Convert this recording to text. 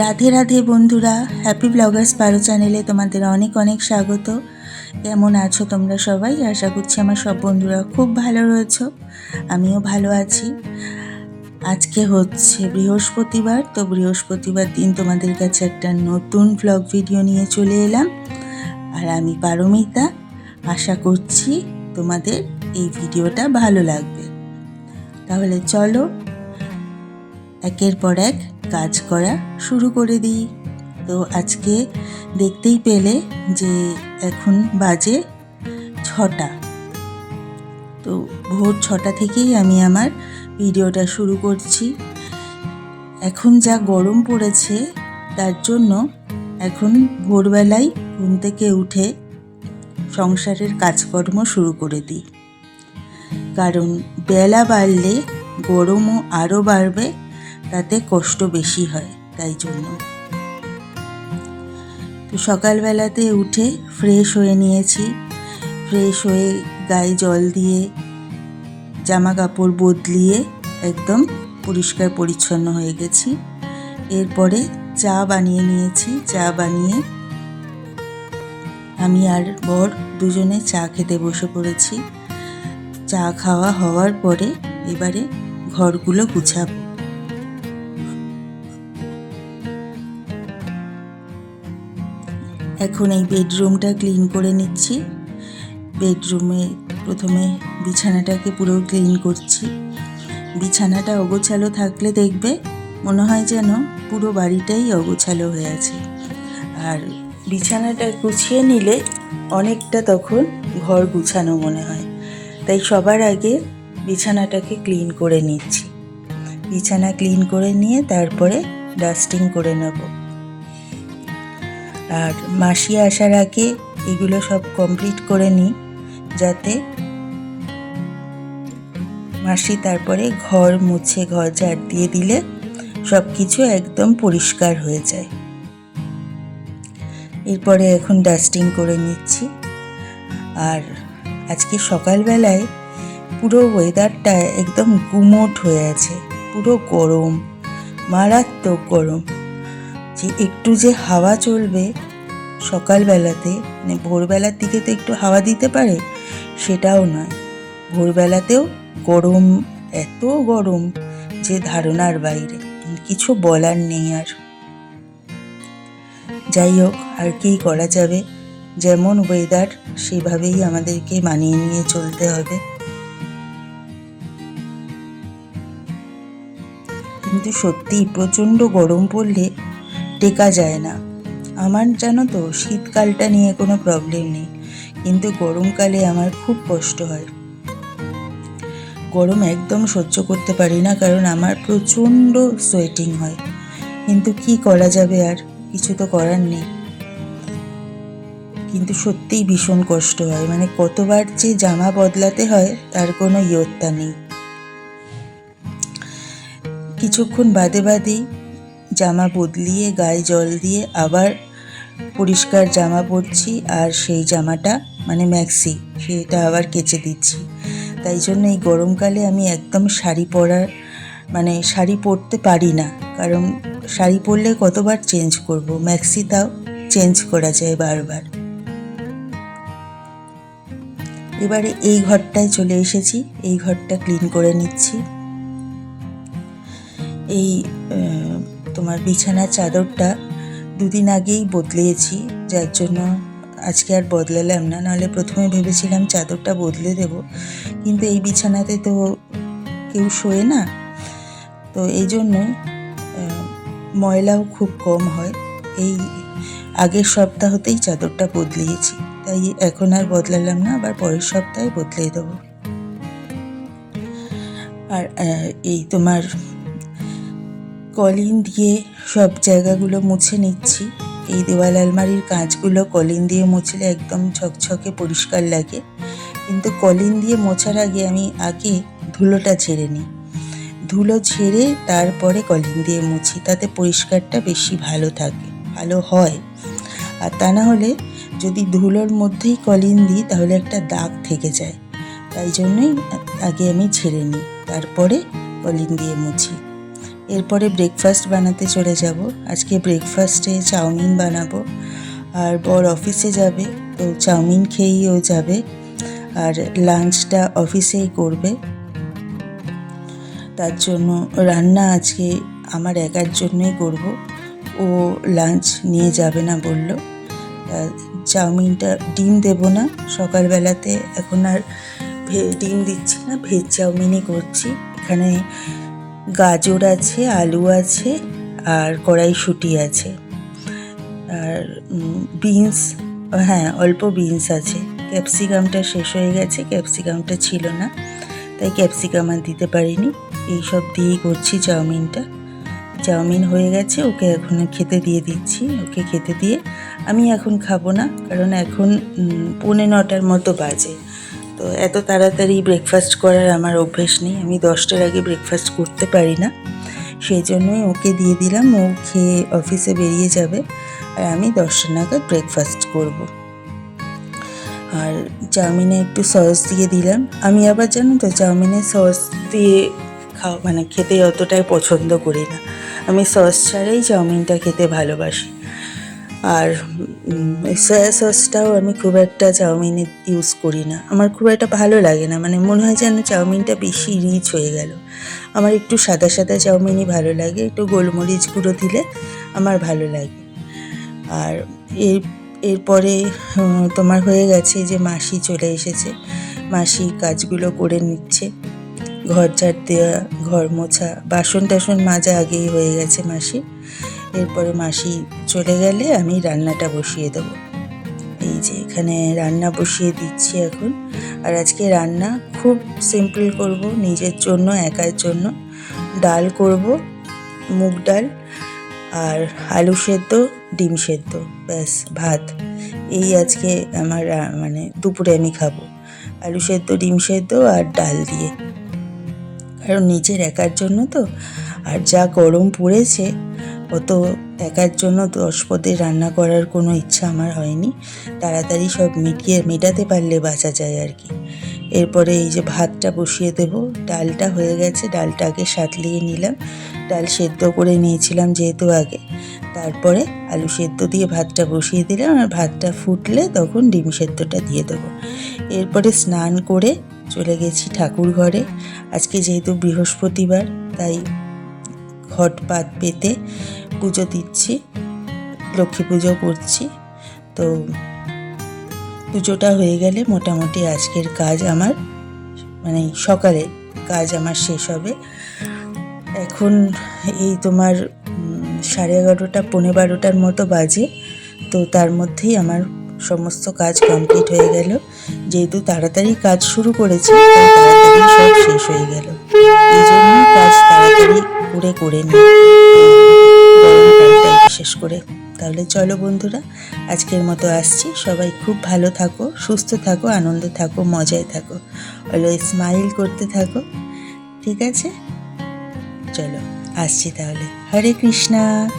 রাধে রাধে বন্ধুরা happy Bloggers পারো চ্যানেলে তোমাদের অনেক অনেক স্বাগত। কেমন আছো তোমরা সবাই? আশা করছি আমার সব বন্ধুরা খুব ভালো রয়েছো, আমিও ভালো আছি। আজকে হচ্ছে বৃহস্পতিবার, তো বৃহস্পতিবার দিন তোমাদের কাছে একটা নতুন ব্লগ ভিডিও নিয়ে চলে এলাম। আর আমি পারমিতা, আশা করছি তোমাদের এই ভিডিওটা ভালো লাগবে। তাহলে চলো, একের পর এক কাজ করা শুরু করে দিই। তো আজকে দেখতেই পেলে যে এখন বাজে ছটা। তো ভোর ছটা থেকেই আমি আমার ভিডিওটা শুরু করছি। এখন যা গরম পড়েছে, তার জন্য এখন ভোরবেলায় ঘুম থেকে উঠে সংসারের কাজকর্ম শুরু করে দিই। কারণ বেলা বাড়লে গরমও আরও বাড়বে তাতে কষ্ট বেশি হয়, তাই জন্য। তো সকালবেলাতে উঠে ফ্রেশ হয়ে নিয়েছি। ফ্রেশ হয়ে গায়ে জল দিয়ে জামা কাপড় বদলিয়ে একদম পরিষ্কার পরিচ্ছন্ন হয়ে গেছি। এরপরে চা বানিয়ে নিয়েছি। চা বানিয়ে আমি আর বর দুজনে চা খেতে বসে পড়েছি। চা খাওয়া হওয়ার পরে এবারে ঘরগুলো গুছাবো। এখন এই বেডরুমটা ক্লিন করে নিচ্ছি। বেডরুমে প্রথমে বিছানাটাকে পুরো ক্লিন করছি। বিছানাটা অগোছালো থাকলে দেখবে মনে হয় যেন পুরো বাড়িটাই অগোছালো হয়ে আছে। আর বিছানাটা গুছিয়ে নিলে অনেকটা তখন ঘর গুছানো মনে হয়। তাই সবার আগে বিছানাটাকে ক্লিন করে নিচ্ছি। বিছানা ক্লিন করে নিয়ে তারপরে ডাস্টিং করে নেব। আর মাসি আসার আগে এগুলো সব কমপ্লিট করে নিই, যাতে মাসি তারপরে ঘর মুছে, ঘর ঝাড় দিয়ে দিলে সব কিছু একদম পরিষ্কার হয়ে যায়। এরপরে এখন ডাস্টিং করে নিচ্ছি। আর আজকে সকালবেলায় পুরো ওয়েদারটা একদম গুমোট হয়ে আছে, পুরো গরম, মারাত্মক গরম। যে একটু যে হাওয়া চলবে সকালবেলাতে মানে ভোরবেলার দিকে তো একটু হাওয়া দিতে পারে, সেটাও নয়। ভোরবেলাতেও গরম, এত গরম যে ধারণার বাইরে, কিছু বলার নেই আর। যাই হোক, আর কি করা যাবে? যেমন ওয়েদার সেভাবেই আমাদেরকে মানিয়ে নিয়ে চলতে হবে। কিন্তু সত্যি প্রচণ্ড গরম পড়লে টেকা যায় না। আমার জানো তো, শীতকালটা নিয়ে কোনো প্রবলেম নেই। কিন্তু গরমকালে আমার খুব কষ্ট হয়। গরম একদম সহ্য করতে পারি না, কারণ আমার প্রচণ্ড সোয়েটিং হয়। কিন্তু কি করা যাবে আর? কিছু তো করার নেই। কিন্তু সত্যিই ভীষণ কষ্ট হয়। মানে কতবার যে জামা বদলাতে হয়, তার কোনো ইয়ত্তা নেই। কিছুক্ষণ বাদে বাদেই জামা বদলিয়ে, গায়ে জল দিয়ে আবার পরিষ্কার জামা পরছি আর সেই জামাটা মানে ম্যাক্সি সেটা আবার কেচে দিচ্ছি। তাই জন্য এই গরমকালে আমি একদম শাড়ি পরার মানে শাড়ি পরতে পারি না। কারণ শাড়ি পরলে কতবার চেঞ্জ করব? ম্যাক্সি তাও চেঞ্জ করা যায় বারবার। এবারে এই ঘরটায় চলে এসেছি। এই ঘরটা ক্লিন করে নিচ্ছি। এই তোমার বিছানার চাদরটা দুদিন আগেই বদলিয়েছি যার জন্য আজকে আর বদলালাম না। নাহলে প্রথমে ভেবেছিলাম চাদরটা বদলে দেব, কিন্তু এই বিছানাতে তো কেউ শোয়ে না। তো এই জন্য ময়লাও খুব কম হয়। এই আগের সপ্তাহতেই চাদরটা বদলিয়েছি, তাই এখন আর বদলালাম না, আবার পরের সপ্তাহে বদলে দেবো। আর এই তোমার কলিন দিয়ে সব জায়গাগুলো মুছে নিচ্ছি। এই দেওয়াল আলমারির কাঁচগুলো কলিন দিয়ে মুছলে একদম ঝকঝকে পরিষ্কার লাগে। কিন্তু কলিন দিয়ে মোছার আগে আমি আগে ধুলোটা ছেড়ে নিই। ধুলো ছেড়ে তারপরে কলিন দিয়ে মুছি, তাতে পরিষ্কারটা বেশি ভালো থাকে, ভালো হয়। আর তা না হলে যদি ধুলোর মধ্যেই কলিন দিই, তাহলে একটা দাগ থেকে যায়। তাই জন্যই আগে আমি ছেড়ে নিই, তারপরে কলিন দিয়ে মুছি। এরপরে ব্রেকফাস্ট বানাতে চলে যাব। আজকে ব্রেকফাস্টে চাউমিন বানাবো। আর বর অফিসে যাবে, তো চাউমিন খেয়েই ও যাবে। আর লাঞ্চটা অফিসেই করবে। তার জন্য রান্না আজকে আমার একার জন্যই করব। ও লাঞ্চ নিয়ে যাবে না বলল। চাউমিনটা ডিম দেব না। সকালবেলাতে এখন আর ডিম দিচ্ছি না, ভেজ চাউমিনই করছি। এখানে গাজর আছে, আলু আছে আর কড়াইশুঁটি আছে। আর বিনস হ্যাঁ অল্প বিনস আছে। ক্যাপসিকামটা শেষ হয়ে গেছে ক্যাপসিকামটা ছিল না, তাই ক্যাপসিকাম আর দিতে পারিনি। এই সব দিয়েই করছি চাউমিনটা। চাউমিন হয়ে গেছে, ওকে এখন খেতে দিয়ে দিচ্ছি। ওকে খেতে দিয়ে আমি এখন খাব না, কারণ এখন পৌনে নটার মতো বাজে। তো এত তাড়াতাড়ি ব্রেকফাস্ট করার আমার অভ্যেস নেই। আমি দশটার আগে ব্রেকফাস্ট করতে পারি না। সেই জন্যই ওকে দিয়ে দিলাম, ও খেয়ে অফিসে বেরিয়ে যাবে আর আমি দশটা নাগাদ ব্রেকফাস্ট করব। আর চাউমিনে একটু সস দিয়ে দিলাম। আমি আবার জানো তো, চাউমিনে সস দিয়ে খাওয়া মানে খেতে অতটাই পছন্দ করি না। আমি সস ছাড়াই চাউমিনটা খেতে ভালোবাসি। আর সয়া সসটাও আমি খুব একটা চাউমিনে ইউজ করি না। আমার খুব একটা ভালো লাগে না মানে মনে হয় যেন চাউমিনটা বেশি রিচ হয়ে গেল। আমার একটু সাদা সাদা চাউমিনই ভালো লাগে, একটু গোলমরিচ গুঁড়ো দিলে আমার ভালো লাগে। আর এর, এরপরে তোমার হয়ে গেছে যে মাসি চলে এসেছে। মাসি কাজগুলো করে নিচ্ছে। ঘর ঝাড় দেওয়া ঘর মোছা বাসন টাসন মাজা আগেই হয়ে গেছে মাসি এরপরে মাসি চলে গেলে আমি রান্নাটা বসিয়ে দেবো। এই যে এখানে রান্না বসিয়ে দিচ্ছি এখন। আর আজকে রান্না খুব সিম্পল করব, নিজের জন্য, একার জন্য। ডাল করব, মুগ ডাল আর আলু সেদ্ধ, ডিম সেদ্ধ, ব্যাস, ভাত। এই আজকে আমার মানে দুপুরে আমি খাব। আলু সেদ্ধ, ডিম সেদ্ধ আর ডাল দিয়ে। কারণ নিজের একার জন্য তো। আর যা গরম পড়েছে অত একার জন্য দশ পদে রান্না করার কোনো ইচ্ছা আমার হয়নি। তাড়াতাড়ি সব মিটিয়ে মেটাতে পারলে বাঁচা যায় আর কি। এরপরে এই যে ভাতটা বসিয়ে দেব, ডালটা হয়ে গেছে, ডালটা আগে সাতলিয়ে নিলাম। ডাল সেদ্ধ করে নিয়েছিলাম যেহেতু আগে। তারপরে আলু সেদ্ধ দিয়ে ভাতটা বসিয়ে দিলাম আর ভাতটা ফুটলে তখন ডিম সেদ্ধটা দিয়ে দেবো। এরপরে স্নান করে চলে গেছি ঠাকুর ঘরে। আজকে যেহেতু বৃহস্পতিবার, তাই ঘট পাত পেতে পুজো দিচ্ছি, লক্ষ্মী পুজো করছি। তো পুজোটা হয়ে গেলে মোটামুটি আজকের কাজ আমার মানে সকালে কাজ আমার শেষ হবে। এখন এই তোমার সাড়ে এগারোটা, পৌনে বারোটার মতো বাজে। তো তার মধ্যেই আমার সমস্ত কাজ কমপ্লিট হয়ে গেল। যেহেতু তাড়াতাড়ি কাজ শুরু করেছি তাড়াতাড়ি সব শেষ হয়ে গেল। এই জন্য কাজ তাড়াতাড়ি করে করে নিই। বিশেষ করে। তাহলে চলো বন্ধুরা, আজকের মতো আসছি। সবাই খুব ভালো থাকো, সুস্থ থাকো, আনন্দে থাকো, মজায় থাকো। অলওয়েজ স্মাইল করতে থাকো। ঠিক আছে? চলো, আসছি তাহলে। হরে কৃষ্ণা।